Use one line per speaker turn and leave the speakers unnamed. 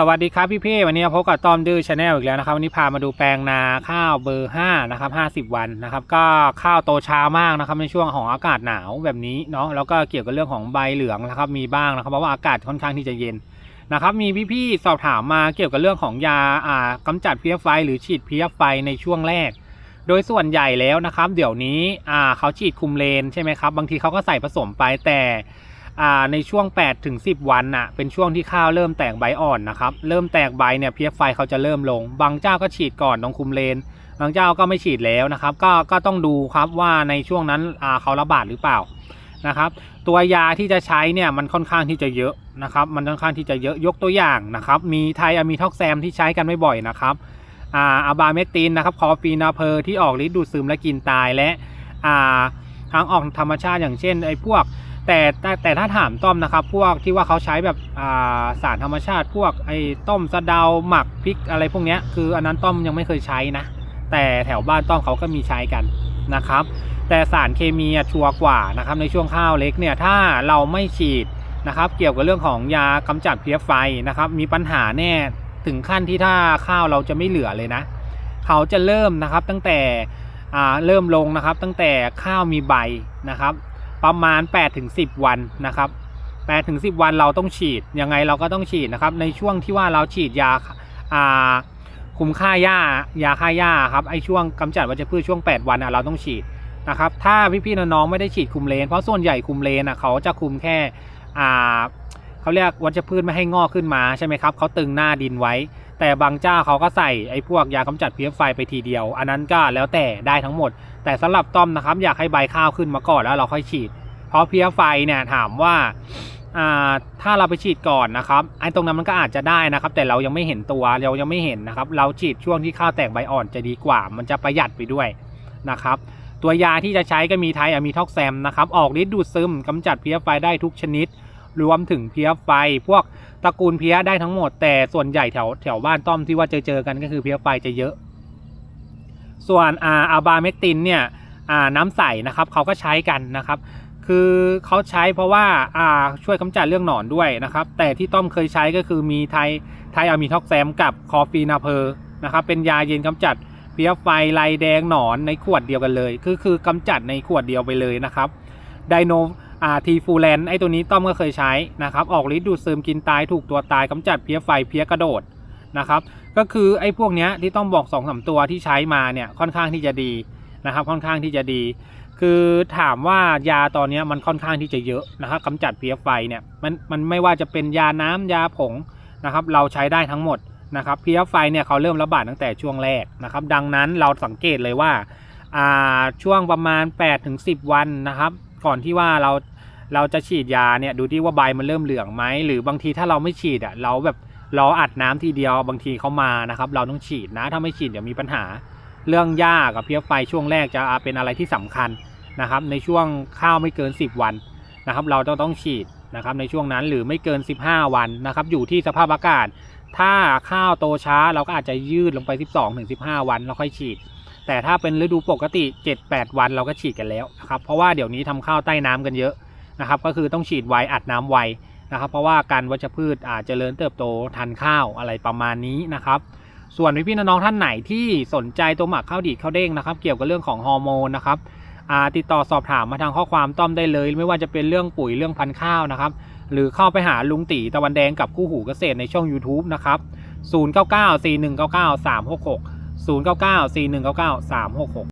สวัสดีครับพี่พี่วันนี้พบกับต้อมดื้อชาแนลอีกแล้วนะครับวันนี้พามาดูแปลงนาข้าวเบอร์5นะครับ50 วันนะครับ ก็ข้าวโตช้ามากนะครับในช่วงของอากาศหนาวแบบนี้เนาะแล้วก็เกี่ยวกับเรื่องของใบเหลืองนะครับมีบ้างนะครับเพราะว่าอากาศค่อนข้างที่จะเย็นนะครับมีพี่ๆสอบถามมาเกี่ยวกับเรื่องของยาอ่ากำจัดเพี้ยไฟ หรือฉีดเพี้ยไฟในช่วงแรก โดยส่วนใหญ่แล้วนะครับ เดี๋ยวนี้อ่าเขาฉีดคุมเลนใช่ไหมครับบางทีเขาก็ใส่ผสมไปแต่ ในช่วง 8 ถึง 10 วันน่ะเป็นช่วงที่ข้าวเริ่มแตกใบอ่อนนะครับ เริ่มแตกใบเนี่ยเพี้ยไฟเขาจะเริ่มลง บางเจ้าก็ฉีดก่อนตรงคุมเลน บางเจ้าก็ไม่ฉีดแล้วนะครับ ก็ก็ต้องดูครับว่าในช่วงนั้นเขาระบาดหรือเปล่านะครับ ตัวยาที่จะใช้เนี่ยมันค่อนข้างที่จะเยอะนะครับ มันค่อนข้างที่จะเยอะยกตัวอย่างนะครับ มีไทอะมีท็อกแซมที่ใช้กันไม่บ่อยๆนะครับอ่าอะบาเมตินนะครับคอฟีนาเพอร์ที่ออกฤทธิ์ดูดซึมและกินตายและอ่าทางออกธรรมชาติอย่างเช่นไอ้พวก แต่แต่แต่ถ้าถามต้อมนะครับ พวกที่ว่าเขาใช้แบบาสารธรรมชาติ พวกไอ้ต้มสะเดาหมักพริกอะไรพวกเนี้ยคืออันนั้นต้อมยังไม่เคยใช้นะ แต่แถวบ้านต้อมเขาก็มีใช้กันนะครับ แต่สารเคมีชัวร์กว่านะครับในช่วงข้าวเล็กเนี่ยถ้าเราไม่ฉีดนะครับเกี่ยวกับเรื่องของยากำจัดเพลี้ยไฟนะครับมีปัญหาแน่ถึงขั้นที่ถ้าข้าวเราจะไม่เหลือเลยนะ เขาจะเริ่มนะครับตั้งแต่เริ่มลงนะครับตั้งแต่ข้าวมีใบนะครับ ประมาณ 8-10 วันนะครับ8-10 วันเราต้องฉีดยังไงเราก็ต้องฉีดนะครับ ในช่วงที่ว่าเราฉีดยาอ่าคุมค่าหญ้ายาฆ่าหญ้าครับไอช่วงกำจัดวัชพืชช่วง 8 วันอะเราต้องฉีดนะครับ ถ้าพี่ๆน้องๆไม่ได้ฉีดคุมเลน เพราะส่วนใหญ่คุมเลนอะเขาจะคุมแค่อ่าเขาเรียกวัชพืชไม่ให้งอกขึ้นมาใช่ไหมครับเขาตึงหน้าดินไว้ แต่บางเจ้าเขาก็ใส่ไอ้พวกยากำจัดเพลี้ยไฟไปทีเดียว อันนั้นก็แล้วแต่ได้ทั้งหมด แต่สำหรับต้อมนะครับอยากให้ใบข้าวขึ้นมาก่อนแล้วเราค่อยฉีด เพราะเพลี้ยไฟเนี่ยถามว่าถ้าเราไปฉีดก่อนนะครับไอ้ตรงนั้นมันก็อาจจะได้นะครับ แต่เรายังไม่เห็นตัวเรายังไม่เห็นนะครับ เราฉีดช่วงที่ข้าวแตกใบอ่อนจะดีกว่า มันจะประหยัดไปด้วยนะครับ ตัวยาที่จะใช้ก็มีไทอะมีท็อกแซมนะครับ ออกฤทธิ์ดูดซึมกำจัดเพลี้ยไฟได้ทุกชนิด รวมถึงเพลี้ยไฟ พวกตระกูลเพลี้ยได้ทั้งหมด แต่ส่วนใหญ่แถวแถวบ้านต้อมที่ว่าเจอเจอกันก็คือเพลี้ยไฟจะเยอะ ส่วนอาอาบาเมกตินเนี่ยอาน้ำใสนะครับเขาก็ใช้กันนะครับ คือเขาใช้เพราะว่าอาช่วยกำจัดเรื่องหนอนด้วยนะครับ แต่ที่ต้อมเคยใช้ก็คือมีไทไทอะมีท็อกแซมกับคอฟีนาเพอร์นะครับ เป็นยาเย็นกำจัดเพลี้ยไฟลายแดงหนอนในขวดเดียวกันเลย คือคือกำจัดในขวดเดียวไปเลยนะครับไดโน อ่าทีฟูแลนไอตัวนี้ต้อมก็เคยใช้นะครับ ออกฤทธิ์ดูดซึมกินตายถูกตัวตายกำจัดเพี้ยไฟเพี้ยกระโดดนะครับ ก็คือไอ้พวกเนี้ยที่ต้องบอก2อสตัวที่ใช้มาเนี่ยค่อนข้างที่จะดีนะครับ ค่อนข้างที่จะดี คือถามว่ายาตอนนี้มันค่อนข้างที่จะเยอะนะครับกำจัดเพี้ยไฟเนี่ยมันมันไม่ว่าจะเป็นยาน้ำยาผงนะครับ เราใช้ได้ทั้งหมดนะครับเพี้ยไฟเนี่ยเขาเริ่มระบาดตั้งแต่ช่วงแรกนะครับ ดังนั้นเราสังเกตเลยว่าอาช่วงประมาณ8ถึง10 วันนะครับ ก่อนที่ว่าเราเราจะฉีดยาเนี่ยดูที่ว่าใบมันเริ่มเหลืองไหมหรือบางทีถ้าเราไม่ฉีดอะเราแบบเราอัดน้ำทีเดียวบางทีเขามานะครับ เราต้องฉีดนะถ้าไม่ฉีดเดี๋ยวมีปัญหา เรื่องหญ้ากับเพี้ยไฟช่วงแรกจะเป็นอะไรที่สำคัญนะครับ ในช่วงข้าวไม่เกิน 10 วันนะครับ เราต้องต้องฉีดนะครับในช่วงนั้นหรือไม่เกิน 15 วันนะครับ อยู่ที่สภาพอากาศ ถ้าข้าวโตช้าเราก็อาจจะยืดลงไป 12-15 วันแล้วค่อยฉีด แต่ถ้าเป็นฤดูปกติ 7-8 วันเราก็ฉีดกันแล้วนะครับเพราะว่าเดี๋ยวนี้ทำข้าวใต้น้ำกันเยอะนะครับก็คือต้องฉีดไวอัดน้ำไวนะครับเพราะว่าการวัชพืชอาจจะเจริญเติบโตทันข้าวอะไรประมาณนี้นะครับส่วนพี่ๆน้องๆท่านไหนที่สนใจตัวหมักข้าวดีดข้าวเด้งนะครับเกี่ยวกับเรื่องของฮอร์โมนนะครับติดต่อสอบถามมาทางข้อความต้อมได้เลย ไม่ว่าจะเป็นเรื่องปุ๋ยเรื่องพันธุ์ข้าวนะครับหรือเข้าไปหาลุงตีตะวันแดงกับคู่หูเกษตรในช่อง YouTube นะครับ 0994199366